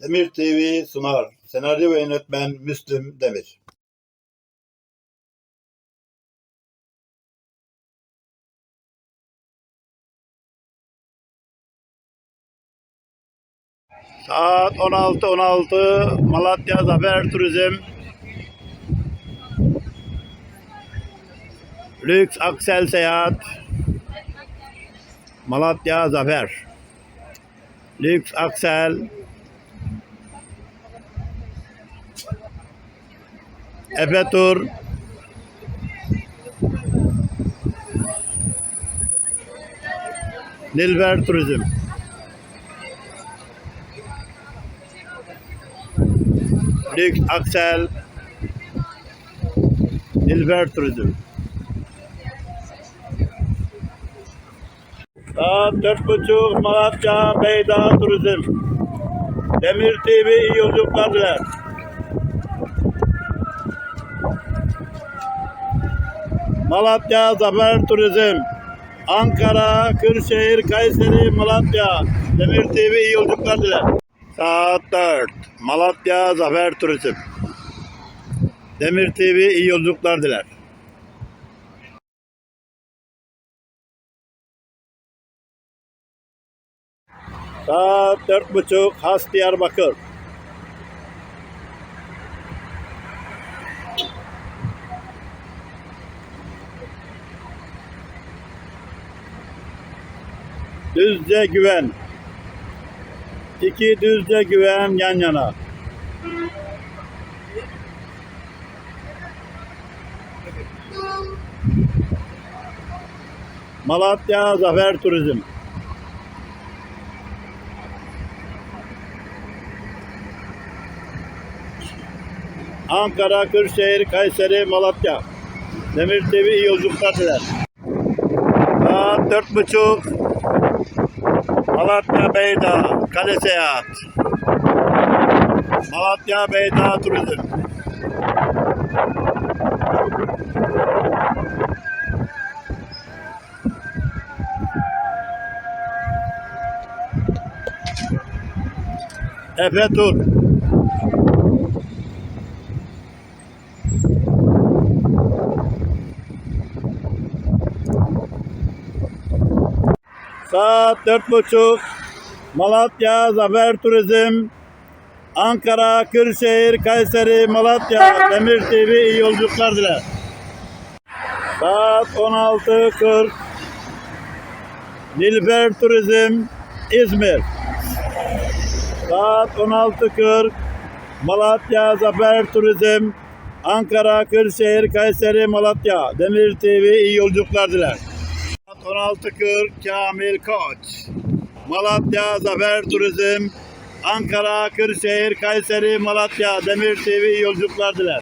Demir TV sunar. Senaryo ve yönetmen Müslüm Demir. Saat 16.16 Malatya Zafer Turizm Lüks Aksel Seyahat Malatya Zafer Lüks Aksel Efe Tur. Nilver Turizm. Lüks Aksel. Nilver Turizm. Saat dört buçuk Malatya Beyda Turizm. Demir TV iyi yolculuklar. Malatya Zafer Turizm Ankara, Kırşehir, Kayseri, Malatya Demir TV iyi yolculuklar diler. Saat 4 Malatya Zafer Turizm Demir TV iyi yolculuklar diler. Saat dört buçuk Has Diyarbakır. Düzce Güven. İki Düzce Güven yan yana. Malatya Zafer Turizm. Ankara, Kırşehir, Kayseri, Malatya. Demir TV iyi yolculuklar diler. Saat dört buçuk. Malatya Beyda, Kale Seyahat. Malatya Beyda Turizm. Efe Tur. Saat dört buçuk. Malatya Zafer Turizm. Ankara, Kırşehir, Kayseri, Malatya, Demir TV iyi yolculuklar diler. Saat 16.40. Nilfer Turizm, İzmir. Saat 16.40. Malatya Zafer Turizm. Ankara, Kırşehir, Kayseri, Malatya, Demir TV iyi yolculuklar diler. Saat 16.40 Kamil Koç. Malatya Zafer Turizm. Ankara, Kırşehir, Kayseri, Malatya, Demir TV yolculuklar diler.